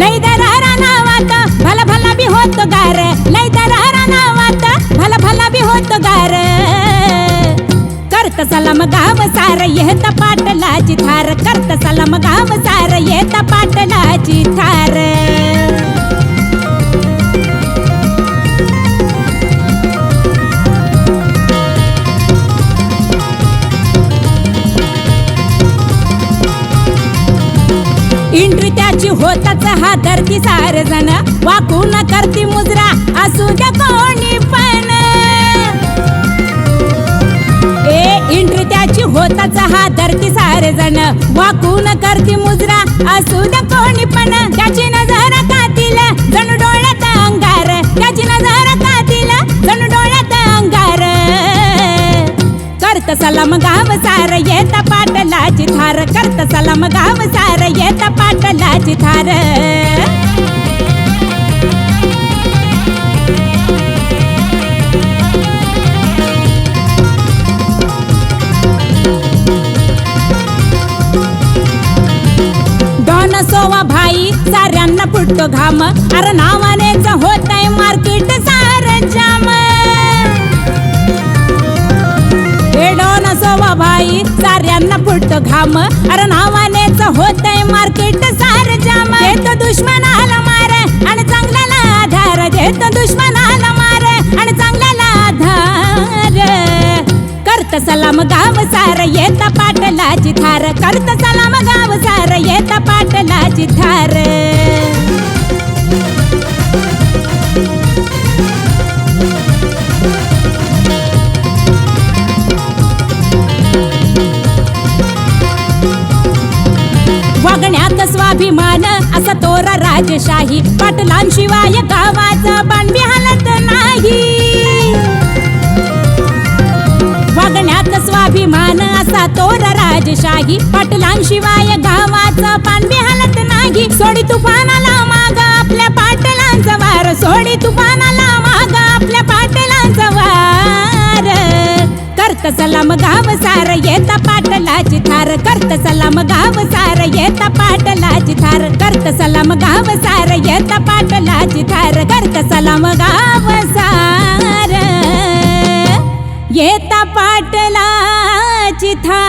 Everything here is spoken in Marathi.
लई दरहरा नावात भला भला बी होत गार. लई दरहरा नावात भला भला बी होत गार. करत सलाम गाव सार येत पाटलाची थार. करत सलाम गाव सार येत पाटलाची थार. इंट्री त्याची होताच हा धरती सार जण. वाकून करती मुजरा असू द्या कोणी पण. ए इंट्री त्याची होताच हा धरती सारे जण. वाकून करती मुजरा असू द्या कोणी पण. त्याची नजर कातील जणू डोळ्यात अंगार. त्याची नजर कातील जणू डोळ्यात अंगार. करत सलाम गाव सार येता पाटलाची थार. करत सलाम गाव सार येता पाटलाची थार. सोवा भाई साऱ्यांना फुटतो घाम. अरे नावानेच होत आहे मार्केट सार जाम. हे डॉन सोवा भाई साऱ्यांना फुटतो घाम. अरे नावानेच होत आहे गाव सार येता पाटलाची थार. करत सलाम गाव सार येता पाटलाची थार. वागण्यात स्वाभिमान असा तोरा राजशाही. पाटलांशिवाय गाव वागण्यात स्वाभिमान असा तोर राजशाही. पाटलांशिवाय गावाचा पानबी हालत नाही. सोडी तुफानाला माग आपल्या पाटलांचा वार. सोडी तुफानाला माग आपल्या पाटलांचा वार. करत सलाम गाव सार येता पाटलाची थार. करत सलाम गाव सार येता पाटलाची थार. करत सलाम गाव सार येता पाटलाची थार. करत सलाम गाव सार. येत पाटला चिथा